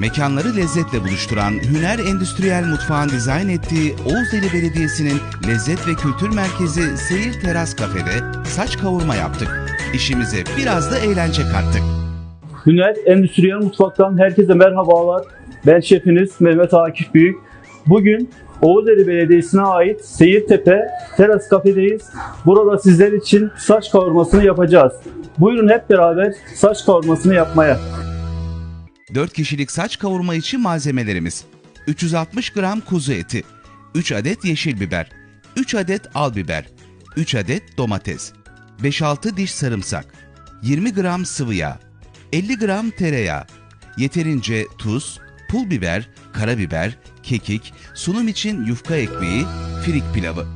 Mekanları lezzetle buluşturan Hüner Endüstriyel Mutfağın dizayn ettiği Oğuzeli Belediyesi'nin Lezzet ve Kültür Merkezi Seyir Teras Kafede saç kavurma yaptık. İşimize biraz da eğlence kattık. Hüner Endüstriyel Mutfak'tan herkese merhabalar. Ben şefiniz Mehmet Akif Büyük. Bugün Oğuzeli Belediyesi'ne ait Seyirtepe Teras Kafe'deyiz. Burada sizler için saç kavurmasını yapacağız. Buyurun hep beraber saç kavurmasını yapmaya. 4 kişilik saç kavurma için malzemelerimiz. 360 gram kuzu eti, 3 adet yeşil biber, 3 adet al biber, 3 adet domates, 5-6 diş sarımsak, 20 gram sıvı yağ, 50 gram tereyağı, yeterince tuz, pul biber, karabiber, kekik, sunum için yufka ekmeği, firik pilavı.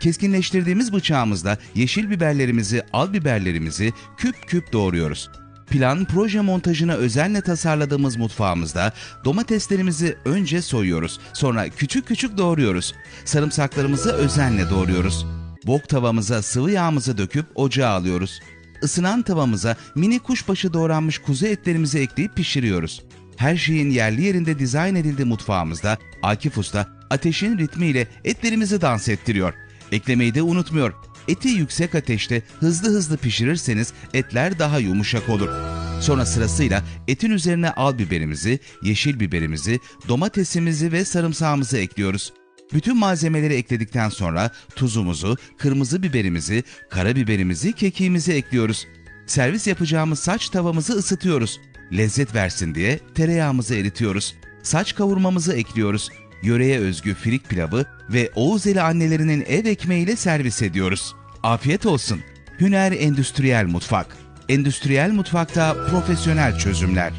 Keskinleştirdiğimiz bıçağımızla yeşil biberlerimizi, al biberlerimizi küp küp doğruyoruz. Plan proje montajına özenle tasarladığımız mutfağımızda domateslerimizi önce soyuyoruz. Sonra küçük küçük doğruyoruz. Sarımsaklarımızı özenle doğruyoruz. Bok tavamıza sıvı yağımızı döküp ocağa alıyoruz. Isınan tavamıza mini kuşbaşı doğranmış kuzu etlerimizi ekleyip pişiriyoruz. Her şeyin yerli yerinde dizayn edildiği mutfağımızda Akif Usta ateşin ritmiyle etlerimizi dans ettiriyor. Eklemeyi de unutmuyor. Eti yüksek ateşte hızlı hızlı pişirirseniz etler daha yumuşak olur. Sonra sırasıyla etin üzerine al biberimizi, yeşil biberimizi, domatesimizi ve sarımsağımızı ekliyoruz. Bütün malzemeleri ekledikten sonra tuzumuzu, kırmızı biberimizi, karabiberimizi, kekiğimizi ekliyoruz. Servis yapacağımız saç tavamızı ısıtıyoruz. Lezzet versin diye tereyağımızı eritiyoruz. Saç kavurmamızı ekliyoruz. Yöreye özgü firik pilavı ve Oğuzeli annelerinin ev ekmeğiyle servis ediyoruz. Afiyet olsun. Hüner Endüstriyel Mutfak. Endüstriyel mutfakta profesyonel çözümler.